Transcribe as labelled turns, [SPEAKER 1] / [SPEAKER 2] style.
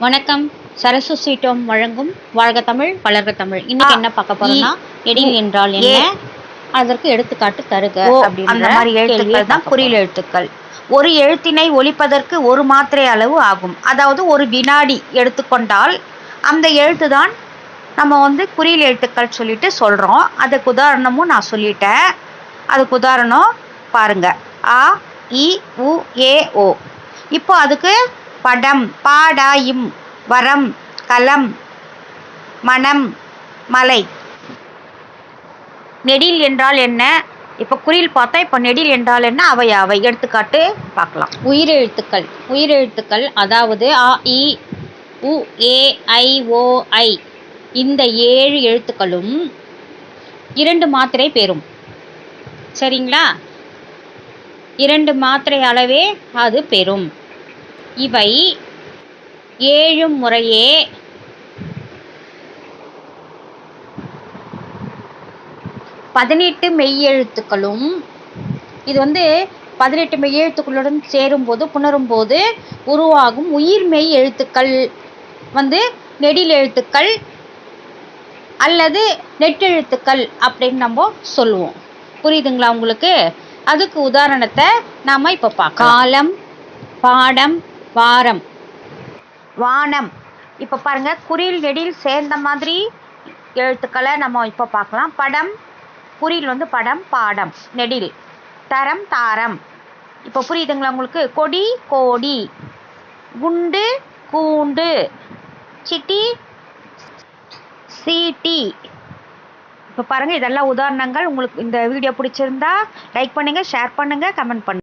[SPEAKER 1] வணக்கம். சரசு ஸ்வீட்டோம் வழங்கும் வாழ்க தமிழ் வளர்க தமிழ். இன்னைக்கு என்ன பார்க்க போறோம்னா எடில்
[SPEAKER 2] உ,
[SPEAKER 1] என்றால். என்ன? அதற்கு எடுத்துக்காட்டு தருக அப்படின்ற
[SPEAKER 2] அந்த மாதிரி எழுத்துக்கள் தான் குறில் எழுத்துக்கள். ஒரு எழுத்தினை ஒலிப்பதற்கு ஒரு மாத்திரை அளவு ஆகும். அதாவது ஒரு வினாடி எடுத்துக்கொண்டால் அந்த எழுத்து தான் நம்ம வந்து குறில் எழுத்துக்கள் சொல்லிட்டு சொல்றோம். அதுக்கு உதாரணமும் நான் சொல்லிட்டேன். அதுக்கு உதாரணம் பாருங்க. ஆ இ உ ஏ ஓ. இப்போ அதுக்கு படம் பாடாயும் வரம் கலம் மனம் மலை. நெடில் என்றால் என்ன? இப்போ குறியில் பார்த்தா இப்போ நெடில் என்றால் என்ன? அவை அவை. எடுத்துக்காட்டு பார்க்கலாம்.
[SPEAKER 1] உயிரெழுத்துக்கள். உயிரெழுத்துக்கள் அதாவது அ இ உ ஏ ஐ ஓ ஐ. இந்த ஏழு எழுத்துக்களும் இரண்டு மாத்திரை பெறும். சரிங்களா? இரண்டு மாத்திரை அளவே அது பெறும். இவை ஏழு முறையே பதினெட்டு மெய்யெழுத்துக்களும் இது வந்து பதினெட்டு மெய்யெழுத்துக்களுடன் சேரும்போது புணரும்போது உருவாகும் உயிர் மெய் எழுத்துக்கள். வந்து நெடில் எழுத்துக்கள் அல்லது நெட்டெழுத்துக்கள் அப்படின்னு நம்ம சொல்லுவோம். புரியுதுங்களா உங்களுக்கு? அதுக்கு உதாரணத்தை நாம இப்போ பார்க்கலாம். காலம் பாடம் வாரம்.
[SPEAKER 2] வானம். இப்போ பாருங்க குறியில் நெடில் சேர்ந்த மாதிரி எழுத்துக்களை நம்ம இப்போ பார்க்கலாம். படம் குறியில் வந்து படம் பாடம் நெடில். தரம் தாரம். இப்போ புரியுதுங்களா உங்களுக்கு? கொடி கோடி. குண்டு கூண்டு. சிட்டி சீட்டி. இப்போ பாருங்கள் இதெல்லாம் உதாரணங்கள். உங்களுக்கு இந்த வீடியோ பிடிச்சிருந்தா லைக் பண்ணுங்கள் ஷேர் பண்ணுங்கள் கமெண்ட் பண்ணுங்கள்